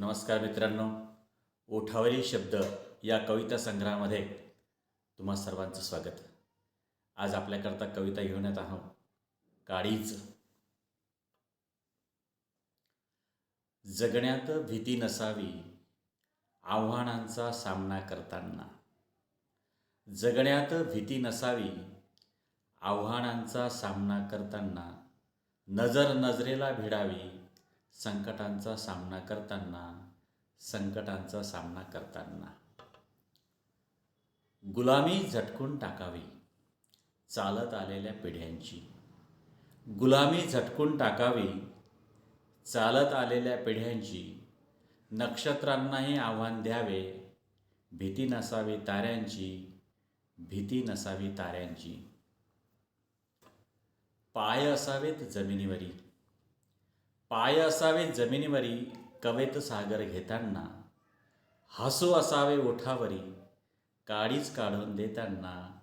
नमस्कार मित्रांनो. ओठावरील शब्द या कविता संग्रहामध्ये तुम्हा सर्वांचं स्वागत. आज आपल्याकरता कविता घेऊन येत आहोत. काळीज. जगण्यात भीती नसावी आव्हानांचा सामना करताना. जगण्यात भीती नसावी आव्हानांचा सामना करताना. नजर नजरेला भिडावी संकटांचा सामना करताना संकटांचा सामना करताना. गुलामी झटकून टाकावी चालत आलेल्या पिढ्यांची. गुलामी झटकून टाकावी चालत आलेल्या पिढ्यांची. नक्षत्रांनाही आव्हान द्यावे भीती नसावी ताऱ्यांची भीती नसावी ताऱ्यांची. पाय असावेत जमिनीवरी. पाय असावे जमिनीवरी कवेत सागर घेताना. हसू असावे ओठावरी काळीच काढून देताना.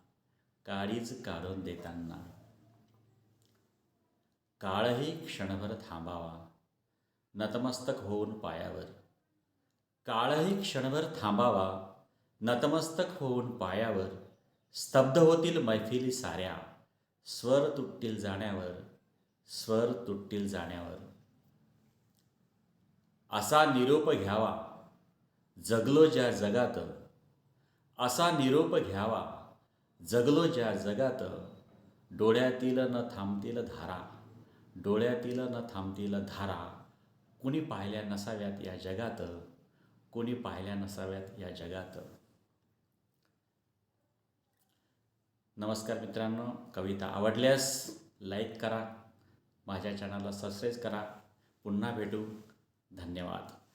काळीच काढून देताना. काळही क्षणभर थांबावा नतमस्तक होऊन पायावर. काळही क्षणभर थांबावा नतमस्तक होऊन पायावर. स्तब्ध होतील मैफिली साऱ्या स्वर तुटतील जाण्यावर. स्वर तुटतील जाण्यावर. असा निरोप घ्यावा. जगलो ज्या जगात असा निरोप घ्यावा. जगलो ज्या जगात डोळ्यातील न थांबतील धारा. डोळ्यातील न थांबतील धारा. कुणी पाहिल्या नसाव्यात या जगात कुणी पाहिल्या नसाव्यात या जगात. नमस्कार मित्रांनो कविता आवडल्यास लाईक करा. माझ्या चॅनलला सबस्क्राईब करा. पुन्हा भेटू. धन्यवाद.